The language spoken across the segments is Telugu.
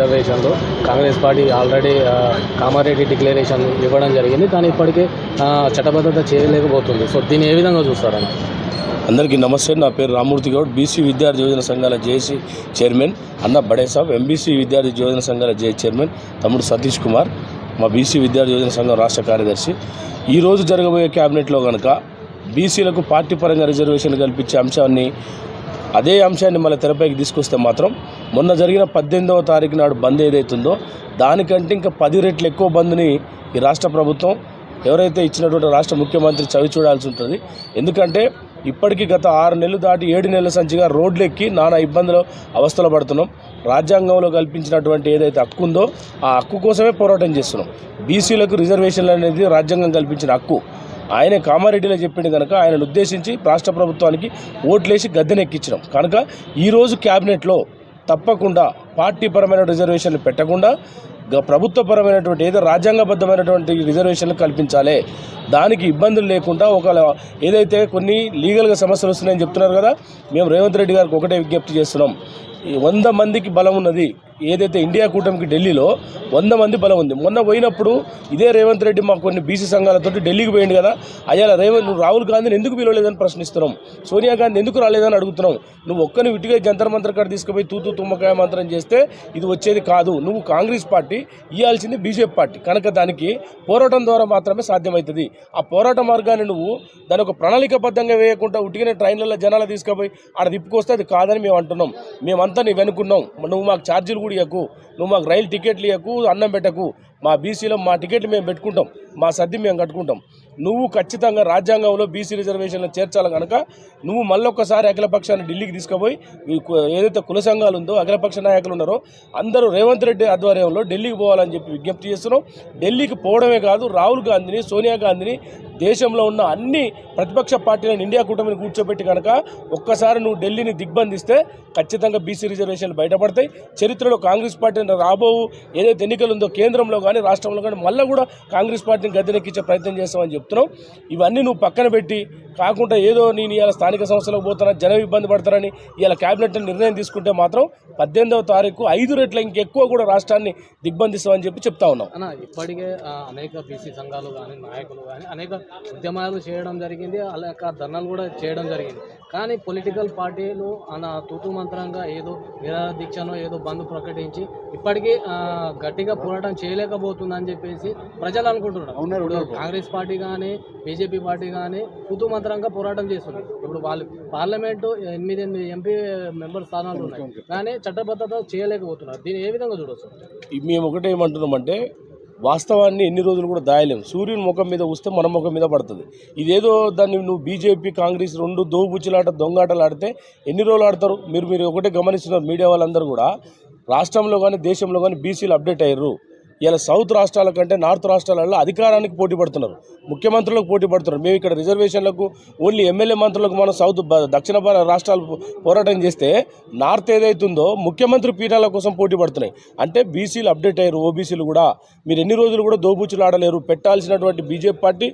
రిజర్వేషన్లు Congress party already Kamareddy declaration ఇవ్వడం జరిగింది. కానీ ఇప్పటికే చట్టబద్ధత చేయలేకపోతుంది. సో దీన్ని ఏ విధంగా చూస్తారని అందరికీ నమస్తే. నా పేరు రామూర్తి గౌడ్. బీసీ విద్యార్థి యోజన సంఘాల జేసీ చైర్మన్ అన్న బడే సాబ్ ఎంబీసీ విద్యార్థి యోజన సంఘాల జే చైర్మన్ తమ్ముడు సతీష్ కుమార్ మా బీసీ విద్యార్థి యోజన సంఘం రాష్ట్ర కార్యదర్శి. ఈరోజు జరగబోయే క్యాబినెట్లో కనుక బీసీలకు పార్టీ పరంగా రిజర్వేషన్ కల్పించే అంశాన్ని అదే అంశాన్ని మళ్ళీ తెరపైకి తీసుకొస్తే మాత్రం మొన్న జరిగిన పద్దెనిమిదవ తారీఖు నాడు బంద్ ఏదైతుందో దానికంటే ఇంకా పది రెట్లు ఎక్కువ బంద్ని ఈ రాష్ట్ర ప్రభుత్వం ఎవరైతే ఇచ్చినటువంటి రాష్ట్ర ముఖ్యమంత్రి చవి చూడాల్సి ఉంటుంది. ఎందుకంటే ఇప్పటికీ గత ఆరు నెలలు దాటి ఏడు నెలల సంచిగా రోడ్లు ఎక్కి నానా ఇబ్బందులు అవస్థలు పడుతున్నాం. రాజ్యాంగంలో కల్పించినటువంటి ఏదైతే హక్కు ఉందో ఆ హక్కు కోసమే పోరాటం చేస్తున్నాం. బీసీలకు రిజర్వేషన్లు అనేది రాజ్యాంగం కల్పించిన హక్కు. ఆయనే కామారెడ్డిలో చెప్పింది కనుక ఆయనను ఉద్దేశించి రాష్ట్ర ప్రభుత్వానికి ఓట్లేసి గద్దెనెక్కించడం. కనుక ఈరోజు క్యాబినెట్లో తప్పకుండా పార్టీ పరమైన రిజర్వేషన్లు పెట్టకుండా గ- ప్రభుత్వపరమైనటువంటి ఏదో రాజ్యాంగబద్ధమైనటువంటి రిజర్వేషన్లు కల్పించాలి. దానికి ఇబ్బందులు లేకుండా ఒక ఏదైతే కొన్ని లీగల్గా సమస్యలు వస్తున్నాయని చెప్తున్నారు కదా మేము రేవంత్ రెడ్డి గారికి ఒకటే విజ్ఞప్తి చేస్తున్నాం. ఈ వంద మందికి బలం ఉన్నది ఏదైతే ఇండియా కూటమికి ఢిల్లీలో వంద మంది బలం ఉంది. మొన్న పోయినప్పుడు ఇదే రేవంత్ రెడ్డి మాకు కొన్ని బీసీ సంఘాలతో ఢిల్లీకి పోయింది కదా అయ్యా రేవంత్ నువ్వు రాహుల్ గాంధీని ఎందుకు పిలవలేదని ప్రశ్నిస్తున్నాం. సోనియా గాంధీ ఎందుకు రాలేదని అడుగుతున్నాం. నువ్వు ఒక్కని విటిగా జంతర్ మంత్ర కాడ తీసుకుపోయి తూతూ తుమ్మకాయ మంత్రం చేస్తే ఇది వచ్చేది కాదు. నువ్వు కాంగ్రెస్ పార్టీ ఇవ్వాల్సింది బీజేపీ పార్టీ. కనుక దానికి పోరాటం ద్వారా మాత్రమే సాధ్యమవుతుంది. ఆ పోరాట మార్గాన్ని నువ్వు దాని ఒక ప్రణాళికబద్ధంగా వేయకుండా ఉట్టిగానే ట్రైన్లలో జనాలు తీసుకుపోయి ఆడ తిప్పుకొస్తే అది కాదని మేము అంటున్నాం. మేమంతా నీ వెనుకున్నాం. నువ్వు మాకు ఛార్జీలు కూడా ఇవ్వకు నువ్వు మాకు రైలు టికెట్లు ఇవ్వకు అన్నం పెట్టకు. మా బీసీలో మా టికెట్లు మేము పెట్టుకుంటాం. మా సర్ది మేము కట్టుకుంటాం. నువ్వు ఖచ్చితంగా రాజ్యాంగంలో బీసీ రిజర్వేషన్లు చేర్చాలి కనుక నువ్వు మళ్ళొక్కసారి అఖిలపక్షాన్ని ఢిల్లీకి తీసుకుపోయి ఏదైతే కుల సంఘాలు ఉందో అఖిలపక్ష నాయకులు ఉన్నారో అందరూ రేవంత్ రెడ్డి ఆధ్వర్యంలో ఢిల్లీకి పోవాలని చెప్పి విజ్ఞప్తి చేస్తున్నాం. ఢిల్లీకి పోవడమే కాదు రాహుల్ గాంధీని సోనియా గాంధీని దేశంలో ఉన్న అన్ని ప్రతిపక్ష పార్టీలను ఇండియా కూటమిని కూర్చోబెట్టి కనుక ఒక్కసారి నువ్వు ఢిల్లీని దిగ్బంధిస్తే ఖచ్చితంగా బీసీ రిజర్వేషన్లు బయటపడతాయి. చరిత్రలో కాంగ్రెస్ పార్టీని రాబో ఏదైతే ఎన్నికలు ఉందో కేంద్రంలో కానీ రాష్ట్రంలో కానీ మళ్ళీ కూడా కాంగ్రెస్ పార్టీని గద్దెనెక్కించే ప్రయత్నం చేస్తామని చెప్పి చెప్తున్నావు ఇవన్నీ నువ్వు పక్కన పెట్టి కాకుండా ఏదో నేను ఇవాళ స్థానిక సంస్థలకు పోతానా జనం ఇబ్బంది పడతారని ఇవాళ క్యాబినెట్ నిర్ణయం తీసుకుంటే మాత్రం పద్దెనిమిదవ తారీఖు ఐదు రెట్ల ఇంకెక్కువ కూడా రాష్ట్రాన్ని దిగ్బంధిస్తామని చెప్పి చెప్తా ఉన్నాం. ఇప్పటికే అనేక బీసీ సంఘాలు కానీ నాయకులు కానీ అనేక ఉద్యమాలు చేయడం జరిగింది అలాగే ధర్నాలు కూడా చేయడం జరిగింది. కానీ పొలిటికల్ పార్టీలు అన్న తూతు మంత్రంగా ఏదో నిరాదీక్షనో ఏదో బంద్ ప్రకటించి ఇప్పటికీ గట్టిగా పోరాటం చేయలేకపోతుందని చెప్పేసి ప్రజలు అనుకుంటున్నారు. కాంగ్రెస్ పార్టీ కానీ బీజేపీ పార్టీ కానీ తూతు మంత్రంగా పోరాటం చేస్తుంది ఇప్పుడు వాళ్ళు పార్లమెంటు ఎనిమిది ఎనిమిది ఎంపీ మెంబర్ స్థానాలు ఉన్నాయి. కానీ చట్టబద్ధత చేయలేకపోతున్నారు. దీన్ని ఏ విధంగా చూడొచ్చు? ఈ- మేము ఒకటే ఏమంటున్నామంటే వాస్తవాన్ని ఎన్ని రోజులు కూడా దాయలేము సూర్యుని ముఖం మీద వస్తే మన ముఖం మీద పడుతుంది. ఇదేదో దాన్ని నువ్వు బీజేపీ కాంగ్రెస్ రెండు దోబుచ్చులాట దొంగాటలు ఆడితే ఎన్ని రోజులు ఆడతారు? మీరు మీరు ఒకటే గమనిస్తున్నారు మీడియా వాళ్ళందరూ కూడా. రాష్ట్రంలో కానీ దేశంలో కానీ బీసీలు అప్డేట్ అయ్యారు. ఇలా సౌత్ రాష్ట్రాల కంటే నార్త్ రాష్ట్రాలలో అధికారానికి పోటీ పడుతున్నారు. ముఖ్యమంత్రులకు పోటీ పడుతున్నారు. మేము ఇక్కడ రిజర్వేషన్లకు ఓన్లీ ఎమ్మెల్యే మంత్రులకు మనం సౌత్ దక్షిణ రాష్ట్రాలు పోరాటం చేస్తే నార్త్ ఏదైతుందో ముఖ్యమంత్రి పీఠాల కోసం పోటీ పడుతున్నాయి. అంటే బీసీలు అప్డేట్ అయ్యారు. ఓబీసీలు కూడా మీరు ఎన్ని రోజులు కూడా దోబూచులు ఆడలేరు పెట్టాల్సినటువంటి బీజేపీ పార్టీ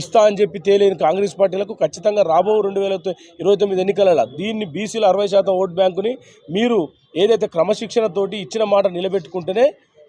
ఇస్తా అని చెప్పి తేలేని కాంగ్రెస్ పార్టీలకు ఖచ్చితంగా రాబో రెండు వేల ఇరవై తొమ్మిది ఎన్నికలలో దీన్ని బీసీల అరవై శాతం ఓట్ బ్యాంకుని మీరు ఏదైతే క్రమశిక్షణతోటి ఇచ్చిన మాట నిలబెట్టుకుంటేనే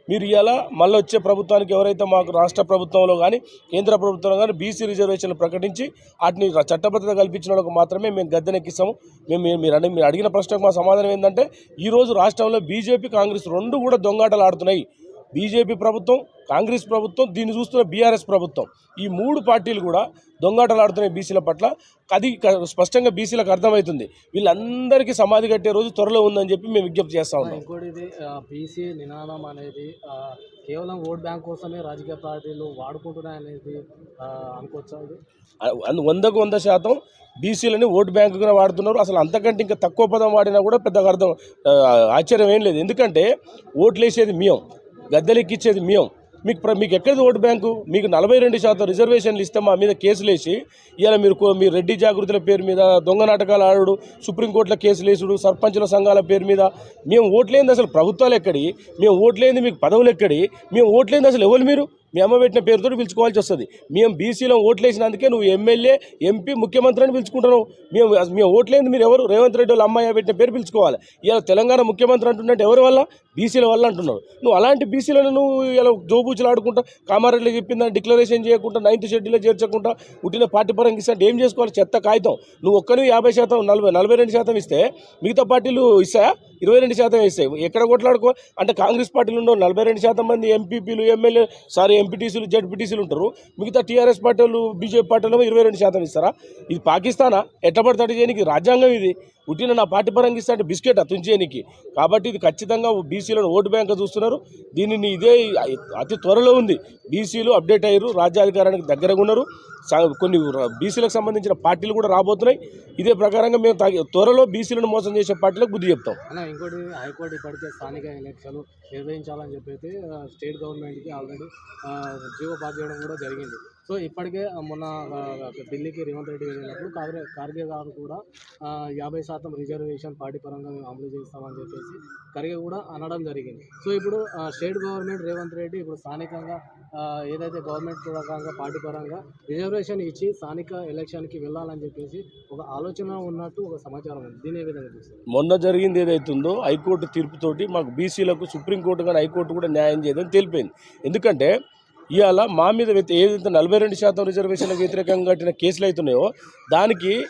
మీరు ఇలా మళ్ళీ వచ్చే ప్రభుత్వానికి ఎవరైతే మాకు రాష్ట్ర ప్రభుత్వంలో కానీ కేంద్ర ప్రభుత్వంలో కానీ బీసీ రిజర్వేషన్లు ప్రకటించి వాటిని చట్టబద్ధత కల్పించిన వాళ్ళకు మాత్రమే మేము గద్దెనెక్కిస్తాము. మేము మీరు- అడిగి- మీరు అడిగిన ప్రశ్నకు మా సమాధానం ఏంటంటే ఈరోజు రాష్ట్రంలో బీజేపీ కాంగ్రెస్ రెండు కూడా దొంగాటలు ఆడుతున్నాయి. బీజేపీ ప్రభుత్వం కాంగ్రెస్ ప్రభుత్వం దీన్ని చూస్తున్న బీఆర్ఎస్ ప్రభుత్వం. ఈ మూడు పార్టీలు కూడా దొంగాటలు ఆడుతున్నాయి బీసీల పట్ల. అది స్పష్టంగా బీసీలకు అర్థమవుతుంది. వీళ్ళందరికీ సమాధి కట్టే రోజు త్వరలో ఉందని చెప్పి మేము విజ్ఞప్తి చేస్తా ఉన్నాం. ఇంకోటి బీసీ నినాదం అనేది కేవలం ఓట్ బ్యాంక్ కోసమే రాజకీయ పార్టీలు వాడుకుంటున్నాయి అనేది ఆ, అనుకోవచ్చా వందకు వంద శాతం బీసీలని ఓటు బ్యాంకుగా వాడుతున్నారు. అసలు అంతకంటే ఇంకా తక్కువ పదం వాడినా కూడా పెద్దగా అర్థం ఆశ్చర్యం ఏం లేదు. ఎందుకంటే ఓట్లు వేసేది మేము గద్దెలెక్కిచ్చేది మేము మీకు మీకు ఎక్కడిది ఓటు బ్యాంకు? మీకు నలభై రెండు శాతం రిజర్వేషన్లు ఇస్తే మా మీద కేసులు వేసి ఇవాళ మీరు కో- మీ రెడ్డి జాగృతుల పేరు మీద దొంగ నాటకాలు ఆడుడు సుప్రీంకోర్టులో కేసులు వేసుడు సర్పంచుల సంఘాల పేరు మీద మేము ఓట్లేంది అసలు ప్రభుత్వాలు ఎక్కడి? మేము ఓట్లేంది మీకు పదవులు ఎక్కడి? మేము ఓట్లేంది అసలు ఎవరు మీరు? మీ అమ్మ పెట్టిన పేరుతో పిలుచుకోవాల్సి వస్తుంది. మేము బీసీలో ఓట్లేసినందుకే నువ్వు ఎమ్మెల్యే ఎంపీ ముఖ్యమంత్రి అని పిలుచుకుంటున్నావు. మేము మేము ఓట్లేంది మీరు ఎవరు? రేవంత్ రెడ్డి వాళ్ళ అమ్మాయి పెట్టిన పేరు పిలుచుకోవాలి. ఇలా తెలంగాణ ముఖ్యమంత్రి అంటున్నట్టు ఎవరి వల్ల? బీసీల వల్ల అంటున్నావు నువ్వు అలాంటి బీసీలను నువ్వు ఇలా జోబూచులు ఆడుకుంటా కామారెడ్డి చెప్పిందని డిక్లరేషన్ చేయకుండా నైన్త్ షెడ్యూల్లో చేర్చకుండా ఉట్టిన పార్టీ పరంగా ఇస్తే అంటే ఏం చేసుకోవాలి? చెత్త కాగితం. నువ్వు ఒక్కరివి యాభై శాతం నలభై నలభై రెండు శాతం ఇస్తే మిగతా పార్టీలు ఇస్తాయా? ఇరవై రెండు శాతం ఇస్తాయి. ఎక్కడ కొట్లాడుకో అంటే కాంగ్రెస్ పార్టీలు ఉండవు. నలభై రెండు శాతం మంది ఎంపీపీలు ఎమ్మెల్యే సారీ ఎంపీటీసీలు జడ్పీటీసీలు ఉంటారు. మిగతా టీఆర్ఎస్ పార్టీలు బీజేపీ పార్టీలు ఇరవై రెండు శాతం ఇస్తారా? ఇది పాకిస్తానా? ఎట్టబడతాడు చేయడానికి రాజ్యాంగం ఇది. పుట్టిన నా పార్టీ పరంగా ఇస్తే అంటే బిస్కెట్ అతుంచేయనికి కాబట్టి ఇది ఖచ్చితంగా బీసీలను ఓటు బ్యాంక్ చూస్తున్నారు. దీనిని ఇదే అతి త్వరలో ఉంది. బీసీలు అప్డేట్ అయ్యారు. రాజ్యాధికారానికి దగ్గరగా ఉన్నారు. సా- కొన్ని బీసీలకు సంబంధించిన పార్టీలు కూడా రాబోతున్నాయి. ఇదే ప్రకారంగా మేము త్వరలో బీసీలను మోసం చేసే పార్టీలకు బుద్ధి చెప్తాం. ఇంకోటి హైకోర్టు ఇప్పటికే స్థానిక ఎలక్షన్లు నిర్వహించాలని చెప్పి స్టేట్ గవర్నమెంట్కి ఆల్రెడీ జీవో పాస్ చేయడం కూడా జరిగింది. సో ఇప్పటికే మొన్న ఢిల్లీకి రేవంత్ రెడ్డి వెళ్ళినప్పుడు కార్గే ఖార్గే గారు కూడా యాభై శాతం రిజర్వేషన్ పార్టీ పరంగా మేము అమలు చేస్తామని చెప్పేసి ఖర్గే కూడా అనడం జరిగింది. సో ఇప్పుడు స్టేట్ గవర్నమెంట్ రేవంత్ రెడ్డి ఇప్పుడు స్థానికంగా ఏదైతే గవర్నమెంట్ పరంగా పార్టీ పరంగా రిజర్వేషన్ ఇచ్చి స్థానిక ఎలక్షన్కి వెళ్ళాలని చెప్పేసి ఒక ఆలోచన ఉన్నట్టు ఒక సమాచారం ఉంది. దీని ఏ విధంగా చూస్తారు? మొన్న జరిగింది ఏదైతుందో హైకోర్టు తీర్పుతోటి మాకు బీసీలకు సుప్రీంకోర్టు కానీ హైకోర్టు కూడా న్యాయం చేయదని తెలిపింది ఎందుకంటే ఇవాళ మా మీద ఏదైతే నలభై రెండు శాతం రిజర్వేషన్లకు వ్యతిరేకంగా కట్టిన కేసులు అవుతున్నాయో దానికి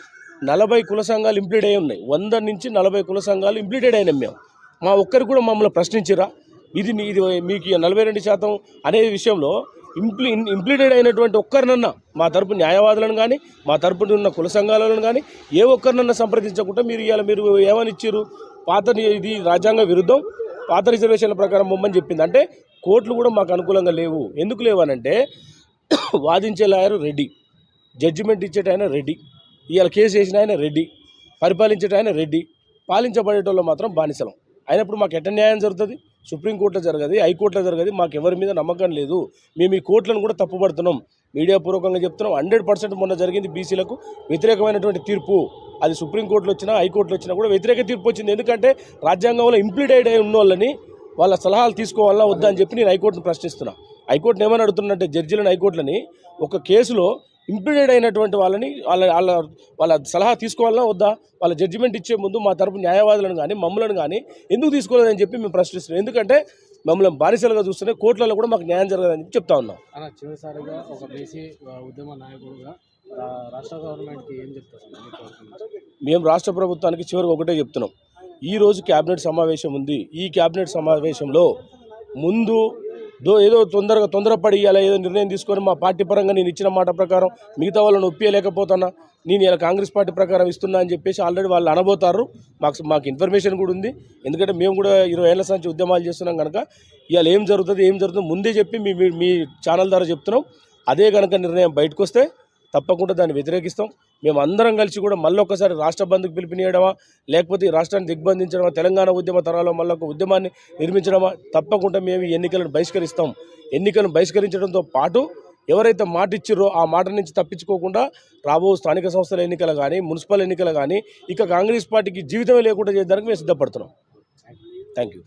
నలభై కుల సంఘాలు ఇంప్లీడ్ అయి ఉన్నాయి. వంద నుంచి నలభై కుల సంఘాలు ఇంప్లీటెడ్ అయినాం మేము. మా ఒక్కరు కూడా మమ్మల్ని ప్రశ్నించిరా? ఇది ఇది మీకు నలభై రెండు శాతం అనే విషయంలో ఇంప్లి ఇంప్లీటెడ్ అయినటువంటి ఒక్కరినన్నా మా తరపు న్యాయవాదులను కానీ మా తరపున ఉన్న కుల సంఘాలను కానీ ఏ ఒక్కరినన్నా సంప్రదించకుండా మీరు ఇవాళ మీరు ఏమని ఇచ్చారు పాత ని- ఇది రాజ్యాంగ విరుద్ధం. పాత రిజర్వేషన్ల ప్రకారం బొమ్మని చెప్పింది. అంటే కోర్టులు కూడా మాకు అనుకూలంగా లేవు. ఎందుకు లేవనంటే వాదించే లాయరు రెడీ జడ్జిమెంట్ ఇచ్చేట ఆయన రెడీ ఇవాళ కేసు వేసిన ఆయన రెడీ పరిపాలించేట ఆయన రెడీ పాలించబడేటోళ్ళు మాత్రం బానిసలం. అయినప్పుడు మాకు ఎట్ట న్యాయం జరుగుతుంది? సుప్రీంకోర్టులో జరగదు హైకోర్టులో జరగదు మాకు ఎవరి మీద నమ్మకం లేదు. మేము ఈ కోర్టులను కూడా తప్పుపడుతున్నాం. మీడియా పూర్వకంగా చెప్తున్నాం హండ్రెడ్ పర్సెంట్ మొన్న జరిగింది బీసీలకు వ్యతిరేకమైనటువంటి తీర్పు. అది సుప్రీంకోర్టులో వచ్చినా హైకోర్టులో వచ్చినా కూడా వ్యతిరేక తీర్పు వచ్చింది. ఎందుకంటే రాజ్యాంగంలో ఇంప్లీటెడ్ అయి ఉన్న వాళ్ళని వాళ్ళ సలహాలు తీసుకోవాలా వద్దా అని చెప్పి నేను హైకోర్టును ప్రశ్నిస్తున్నా. హైకోర్టును ఏమని అడుగుతున్నట్టే జడ్జిలను హైకోర్టులని ఒక కేసులో ఇంప్లీటెడ్ అయినటువంటి వాళ్ళని వాళ్ళ వాళ్ళ వాళ్ళ సలహా తీసుకోవాలన్నా వద్దా? వాళ్ళ జడ్జిమెంట్ ఇచ్చే ముందు మా తరపు న్యాయవాదులను కానీ మమ్మల్ని కానీ ఎందుకు తీసుకోలేదని చెప్పి మేము ప్రశ్నిస్తున్నాం. ఎందుకంటే మమ్మల్ని బానిసలుగా చూస్తూనే కోర్టులలో కూడా మాకు న్యాయం జరగదని చెప్పి చెప్తా ఉన్నాం. అన్న చివరిసారిగా ఒక బీసీ ఉద్యమ నాయకుడుగా రా- రాష్ట్ర గవర్నమెంట్కి ఏం చెప్తారు? మేము రాష్ట్ర ప్రభుత్వానికి చివరికి ఒకటే చెప్తున్నాం. ఈరోజు క్యాబినెట్ సమావేశం ఉంది. ఈ క్యాబినెట్ సమావేశంలో ముందు దో ఏదో తొందరగా తొందరపడి ఇలా ఏదో నిర్ణయం తీసుకొని మా పార్టీ పరంగా నేను ఇచ్చిన మాట ప్రకారం మిగతా వాళ్ళని ఒప్పియలేకపోతున్నా. నేను ఇలా కాంగ్రెస్ పార్టీ ప్రకారం ఇస్తున్నా అని చెప్పేసి ఆల్రెడీ వాళ్ళు అనబోతారు. మాకు మాకు ఇన్ఫర్మేషన్ కూడా ఉంది. ఎందుకంటే మేము కూడా ఇరవై ఏళ్ళ నుంచి ఉద్యమాలు చేస్తున్నాం కనుక ఇవాళ ఏం జరుగుతుంది ఏం జరుగుతుంది ముందే చెప్పి మీ- మీ ఛానల్ ద్వారా చెప్తున్నాం. అదే కనుక నిర్ణయం బయటకు వస్తే తప్పకుండా దాన్ని వ్యతిరేకిస్తాం. మేము అందరం కలిసి కూడా మళ్ళొకసారి రాష్ట్ర బంధుకు పిలుపునియడమా లేకపోతే ఈ రాష్ట్రాన్ని దిగ్బంధించడమా తెలంగాణ ఉద్యమ తరాల్లో మళ్ళీ ఒక ఉద్యమాన్ని నిర్మించడమా తప్పకుండా మేము ఈ ఎన్నికలను బహిష్కరిస్తాం. ఎన్నికలను బహిష్కరించడంతో పాటు ఎవరైతే మాట ఇచ్చిర్రో ఆ మాట నుంచి తప్పించుకోకుండా రాబో స్థానిక సంస్థల ఎన్నికలు కానీ మున్సిపల్ ఎన్నికలు కానీ ఇక కాంగ్రెస్ పార్టీకి జీవితమే లేకుండా చేయడానికి మేము సిద్ధపడుతున్నాం. Thank you